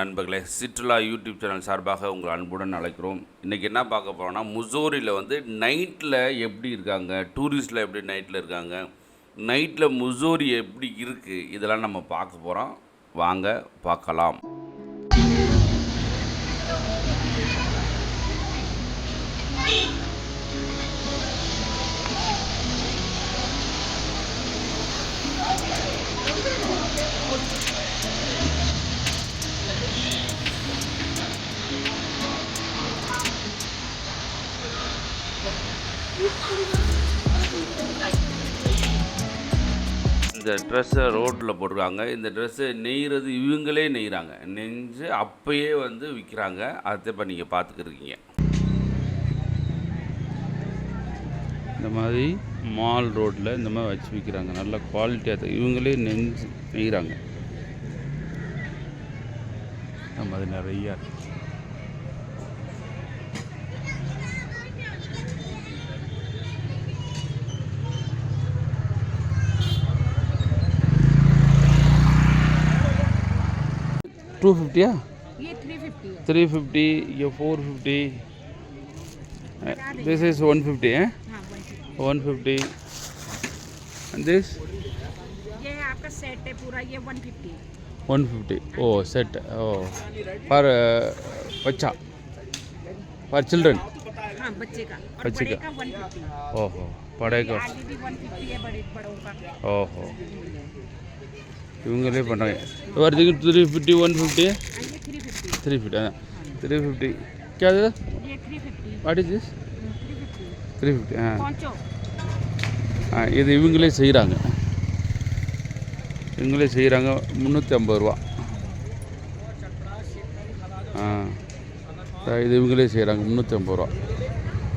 நண்பர்களே சிற்றுலா YouTube channel சார்பாக உங்கள் அன்புடன் அழைக்கிறோம். இன்றைக்கி என்ன பார்க்க போகிறோம்னா முசோரியில் வந்து நைட்டில் எப்படி இருக்காங்க டூரிஸ்டில் எப்படி நைட்டில் இருக்காங்க நைட்டில் முசோரி எப்படி இருக்குது இதெல்லாம் நம்ம பார்க்க போகிறோம் வாங்க பார்க்கலாம். இந்த ட்ரெஸ்ஸை ரோட்டில் போட்டிருக்காங்க. இந்த ட்ரெஸ்ஸை நெய்கிறது இவங்களே நெய்கிறாங்க நெஞ்சு அப்பயே வந்து விற்கிறாங்க அதை இப்போ நீங்கள் பார்த்துக்கிருக்கீங்க இந்த மாதிரி மால் ரோட்டில் இந்த மாதிரி வச்சு விற்கிறாங்க நல்ல குவாலிட்டியாக இவங்களே நெஞ்சு நெய்கிறாங்க இந்த மாதிரி நிறையா இருக்குது टू फिफ्टी है। थ्री फिफ्टी ये four fifty this is one fifty है वन फिफ्टी दिस ये आपका सेट है पूरा ये वन फिफ्टी वन फिफ्टी ओ सेट ओ. पर बच्चा। पर चिल्ड्रन हाँ बच्चे का। और बच्चे का। का वन फिफ्टी ओहो। இவங்களே பண்ணுறாங்க வருதுக்கு த்ரீ ஃபிஃப்டி ஒன் ஃபிஃப்டி हाँ, ये थ्री फिफ्टी த்ரீ ஃபிஃப்டி அதான் த்ரீ ஃபிஃப்டி क्या இது ये three fifty what is this three fifty three fifty ஆ पहुँचो ஆ இது இவங்களே செய்கிறாங்க இவங்களே செய்கிறாங்க முந்நூற்றி ஐம்பது ரூபா ஆ ஆ, இது இவங்களே செய்கிறாங்க முந்நூற்றி ஐம்பது ரூபா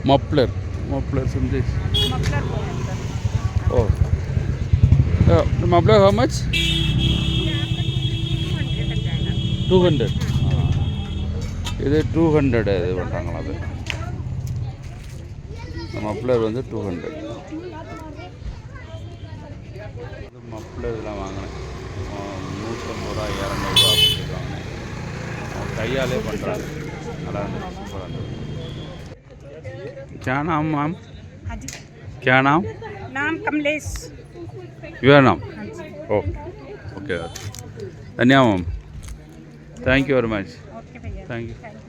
மப்ளர் மப்ளர் சம்திங் मफलर वो है इधर ஓ muffler how much two hundred இது டூ ஹண்ட்ரட் இது பண்ணுறாங்களா அது மப்ளர் வந்து டூ ஹண்ட்ரட் மப்ளர் இதெல்லாம் வாங்கினேன் நூற்றம்பது ரூபா இரநூறுவா அப்படி வாங்கினேன் அவன் கையாலே பண்ணுறாங்க நல்லா இருந்துச்சு சூப்பராக இருந்தது क्या नाम मैम हाँ जी क्या नाम नाम कमलेश your नाम हाँ जी ओ ओके धन्यवाद ma'am thank you very much okay भैया थैंक यू थैंक यू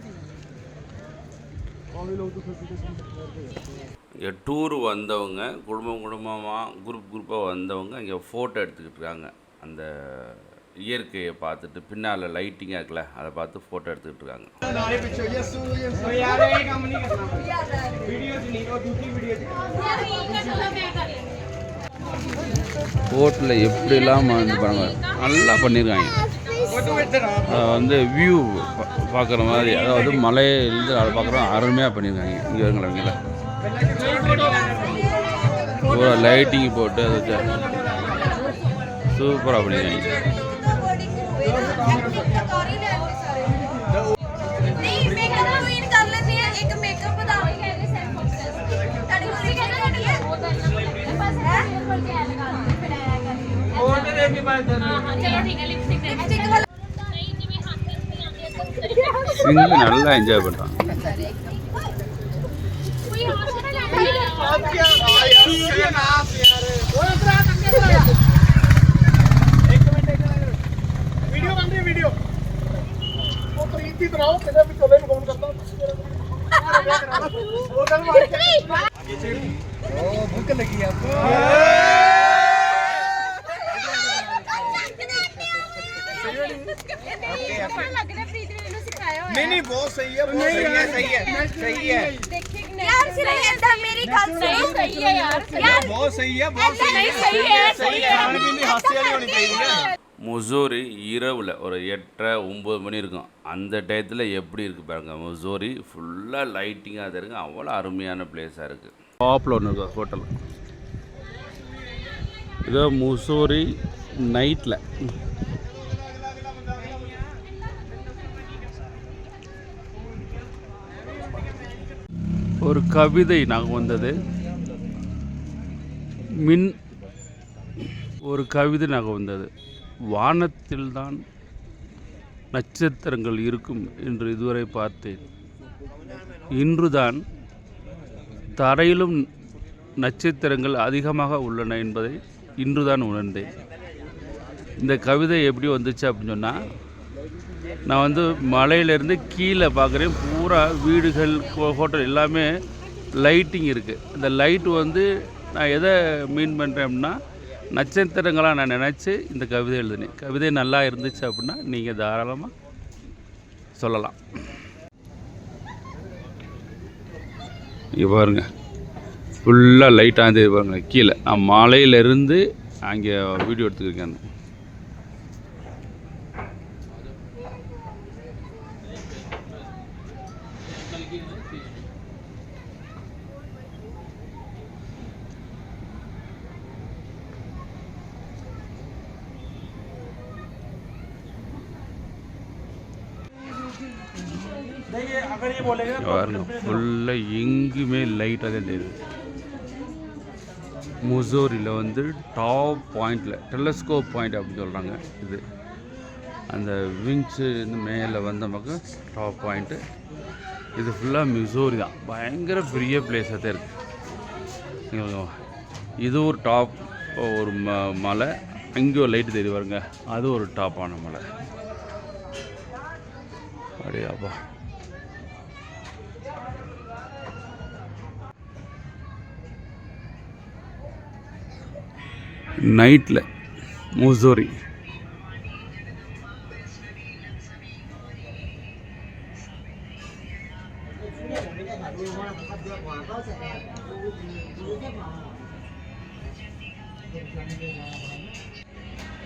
இங்கே டூர் வந்தவங்க குடும்பம் குடும்பமாக குரூப் குரூப்பாக வந்தவங்க இங்கே ஃபோட்டோ எடுத்துக்கிட்டு இருக்காங்க அந்த இயற்கையை பார்த்துட்டு பின்னால் லைட்டிங்காக இருக்குல்ல அதை பார்த்து ஃபோட்டோ எடுத்துக்கிட்டு இருக்காங்க போட்டில் எப்படிலாம் வந்து பாருங்க நல்லா பண்ணியிருக்காங்க அஹ் வந்து வியூ பார்க்குற மாதிரி அதாவது மலையிலேருந்து அதை பார்க்குறோம். அருமையாக பண்ணியிருக்காங்க. இங்கே இருக்கிறவங்கள பூரா லைட்டிங் போட்டு அதை சூப்பராக பண்ணியிருக்காங்க. और भी बात है हां चलो ठीक है लिपस्टिक लिपस्टिक சிங்கு நல்லா என்ஜாய் பண்ணுறான் भूख लगी आपको वो सही है वो முசோரி இரவில் ஒரு எட்டரை ஒம்பது மணி இருக்கும். அந்த டயத்தில் எப்படி இருக்குது பாருங்கள் முசோரி ஃபுல்லாக லைட்டிங்காக தான் இருக்குது அவ்வளோ அருமையான பிளேஸாக இருக்குது டாப்பில் ஒன்று இருக்குது ஹோட்டல் இதோ முசோரி நைட்டில் ஒரு கவிதை நாங்கள் வந்தது. மின் ஒரு கவிதை நாங்கள் வந்தது. வானத்தில்தான் நட்சத்திரங்கள் இருக்கும் என்று இதுவரை பார்த்தேன். இன்றுதான் தரையிலும் நட்சத்திரங்கள் அதிகமாக உள்ளன என்பதை இன்றுதான் உணர்ந்தேன். இந்த கவிதை எப்படி வந்துச்சு அப்படின்னு சொன்னால் நான் வந்து மலையிலேருந்து கீழே பார்க்குறேன். பூரா வீடுகள் ஹோட்டல் எல்லாமே லைட்டிங் இருக்குது இந்த லைட் வந்து நான் எதை மீன் பண்ணுறேன் அப்படின்னா நட்சத்திரங்களாக நான் நினச்சி இந்த கவிதை எழுதினேன். கவிதை நல்லா இருந்துச்சு அப்படின்னா நீங்கள் தாராளமாக சொல்லலாம். இங்கே பாருங்க. ஃபுல்லாக லைட்டாக இருந்தது பாருங்க. கீழே. நான் மலையிலேருந்து அங்கே வீடியோ எடுத்துக்கிருக்கேன். பாருங்க ஃபுல்லாக எங்குமே லைட்டாக தான் தெரியுது. முசோரியில் வந்து டாப் பாயிண்டில் டெலஸ்கோப் பாயிண்ட் அப்படின்னு சொல்கிறாங்க இது. அந்த விங்ஸு மேலே வந்த பக்கம் டாப் பாயிண்ட்டு இது ஃபுல்லாக மிசோரி தான். பயங்கர பெரிய பிளேஸாக தான் இருக்குது இது ஒரு டாப் ஒரு ம மலை. அங்கே ஒரு லைட்டு தெரியுது பாருங்க அது ஒரு டாப்பான மலை. அப்படியாப்பா நைட்டில் முசோரி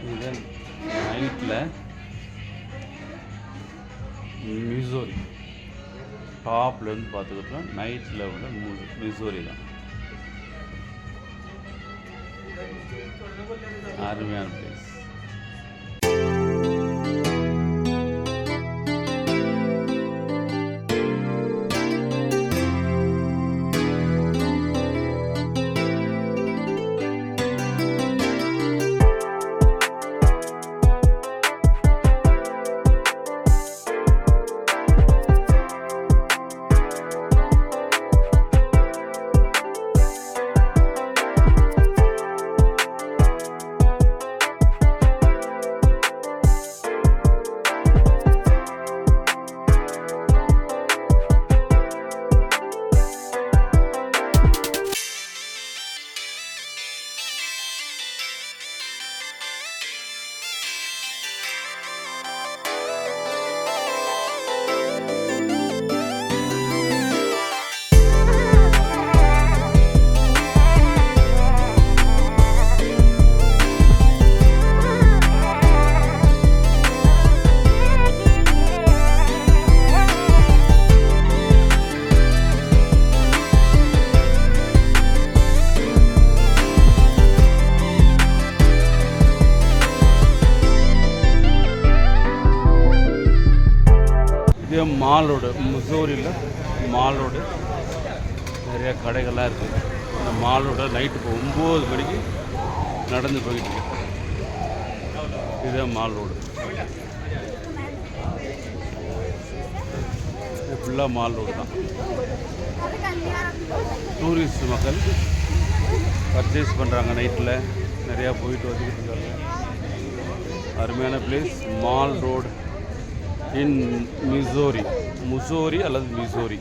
இது நைட்டில் மிசோரி டாப்லேருந்து பார்த்துக்கிட்டோம் நைட்டில் உள்ள மிசோரி தான். அருமையான பிளேஸ் இது மால் ரோடு முசோரியில் மால் ரோடு நிறையா கடைகள்லாம் இருக்குது அந்த மால் ரோட நைட்டு இப்போ ஒம்பது மணிக்கு நடந்து போயிட்டு இருக்கு. இதுதான் மால் ரோடு இது ஃபுல்லாக மால் ரோடு தான். டூரிஸ்ட் மக்கள் பர்ச்சேஸ் பண்ணுறாங்க நைட்டில் நிறையா போயிட்டு வந்துக்கிட்டு இருக்காங்க. அருமையான place mall road in Mussoorie. Mussoorie அல்லது மிசோரி.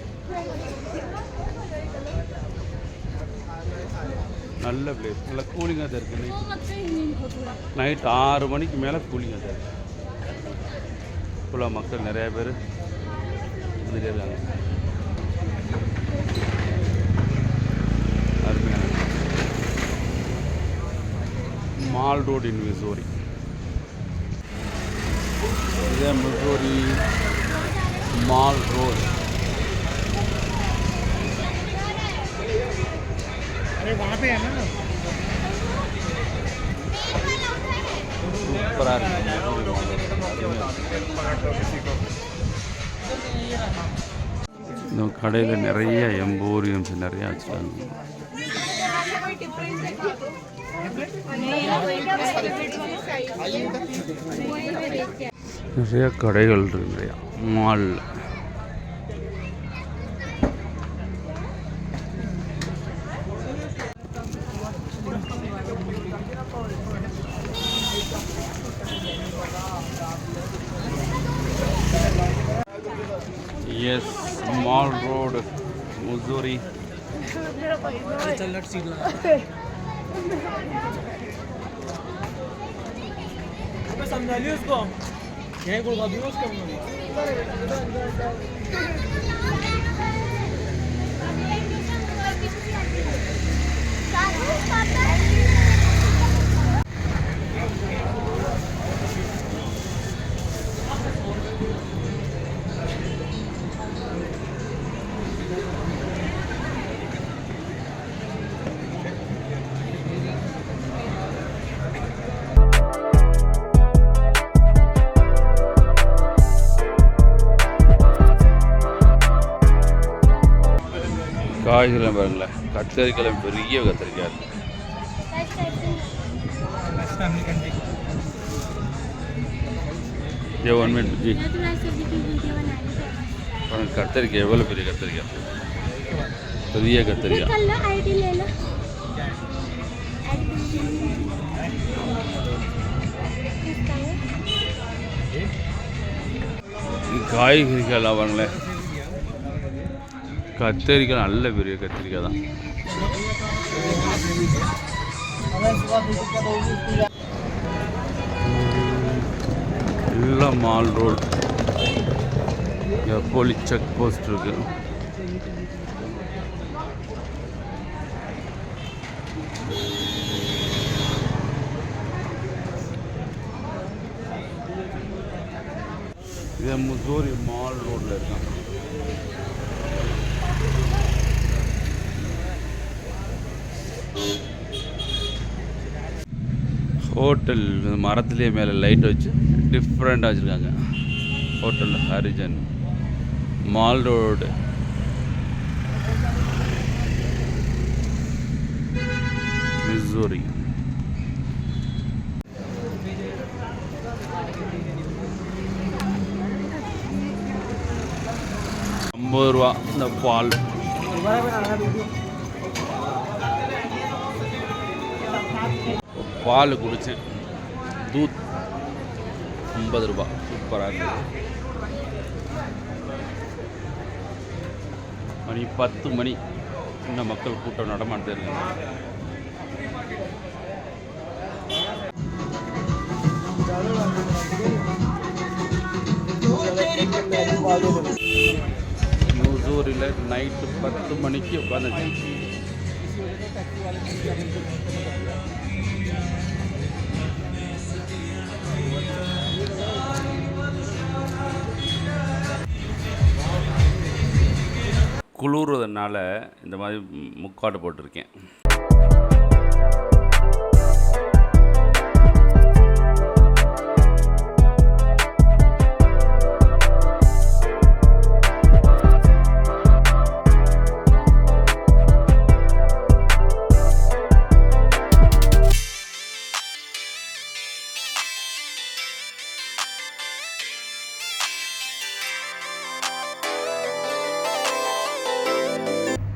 நல்ல பிளேஸ் நல்ல கூலிங்காக தான் இருக்குது நைட் நைட் ஆறு மணிக்கு மேலே கூலிங்காக தான் இருக்குது ஃபுல்லாக மக்கள் நிறையா பேர் வந்துட்டே இருக்காங்க. அருமையான மால் ரோடு இன் மிசோரி. இது முகூரி மால் ரோட் சூப்பராக இருக்கு. கடையில் நிறைய எம்போரியம்ஸ் நிறைய வச்சுருக்காங்க. நிறைய கடைகள் இருக்கு நிறையா மாலில் எஸ் மால் ரோடு முசூரி समझा लियो उसको यहीं गुड़वा दूँगा उसका காய்கறிலாம் பாருங்களேன் கத்திரிக்காய் பெரிய கத்திரிக்காய் இருக்குது ஒன் மினிட் ஜி. பாருங்க கத்திரிக்காய் எவ்வளோ பெரிய கத்திரிக்காய் பெரிய கத்திரிக்காய் காய்கறிகள் பாருங்களேன் கத்திரிக்காய் நல்ல பெரிய கத்திரிக்காய் தான். எல்லாம் mall road police check post இருக்கு. இது முசோரி மால் ரோட்டில் இருக்காங்க ஹோட்டல் மரத்துலேயே மேலே லைட் வச்சு டிஃப்ரெண்ட்டாக வச்சுருக்காங்க. Hotel Harijan mall road. Mussoorie. ஐம்பது ரூபா. இந்த பால். பால் குடித்தேன் தூத் ஐம்பது ரூபா. சூப்பராக இருந்தது. மணி பத்து மணி. இன்னும் மக்கள் கூட்டம் நடமாட்டே இருக்காங்க முசூரில் நைட்டு பத்து மணிக்கு உட்காந்துச்சு குளிர்றதுனால இந்த மாதிரி முக்காடு போட்டிருக்கேன்.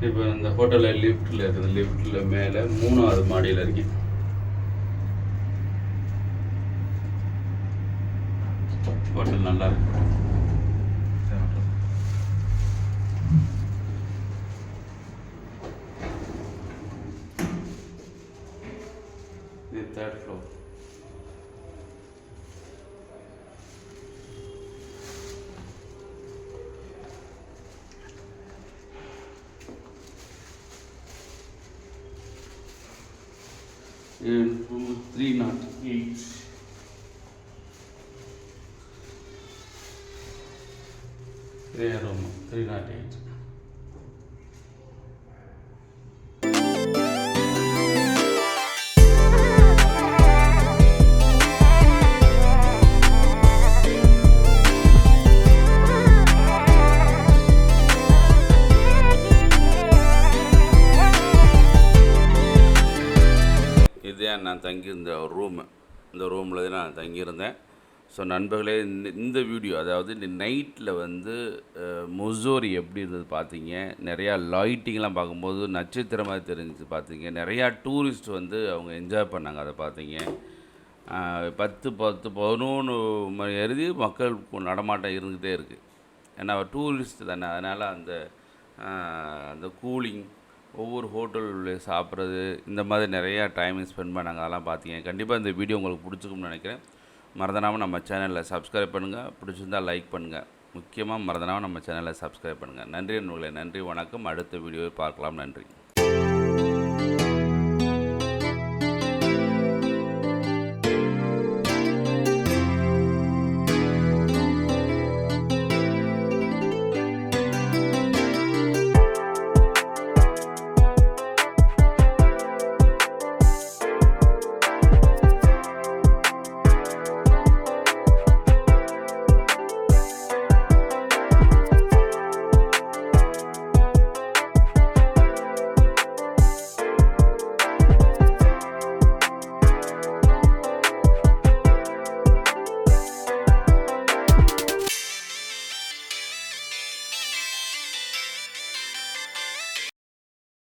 இப்போ இந்த ஹோட்டலில் லிஃப்ட்டில் இருக்குது. லிஃப்ட்டில் மேலே மூணாவது மாடியில் இருக்கேன் ஹோட்டல் நல்லா இருக்கு. And not. There, three not. நான் தங்கியிருந்த ரூமு இந்த ரூமில் தான் நான் தங்கியிருந்தேன். ஸோ நண்பர்களே இந்த இந்த வீடியோ அதாவது இந்த நைட்டில் வந்து முசோரி எப்படி இருந்தது பார்த்தீங்க? நிறையா லைட்டிங்லாம் பார்க்கும்போது நட்சத்திரமாக தெரிஞ்சு பார்த்தீங்க. நிறையா டூரிஸ்ட் வந்து அவங்க என்ஜாய் பண்ணாங்க அதை பார்த்தீங்க. பத்து பத்து பதினொன்று மணி எழுதி மக்கள் நடமாட்டம் இருந்துகிட்டே இருக்குது ஏன்னா டூரிஸ்ட் தானே. அதனால் அந்த அந்த கூலிங் ஒவ்வொரு ஹோட்டலில் சாப்பிட்றது இந்த மாதிரி நிறையா டைம் ஸ்பெண்ட் பண்ணாங்க. அதெல்லாம் பார்த்தீங்க கண்டிப்பாக இந்த வீடியோ உங்களுக்கு பிடிச்சிக்கும்னு நினைக்கிறேன். மறந்துடாமல் நம்ம சேனலில் சப்ஸ்கிரைப் பண்ணுங்கள் பிடிச்சிருந்தால் லைக் பண்ணுங்கள் முக்கியமாக மறந்துடாமல் நம்ம சேனலை சப்ஸ்கிரைப் பண்ணுங்கள் நன்றி நூலை நன்றி. வணக்கம். அடுத்த வீடியோவை பார்க்கலாம். நன்றி.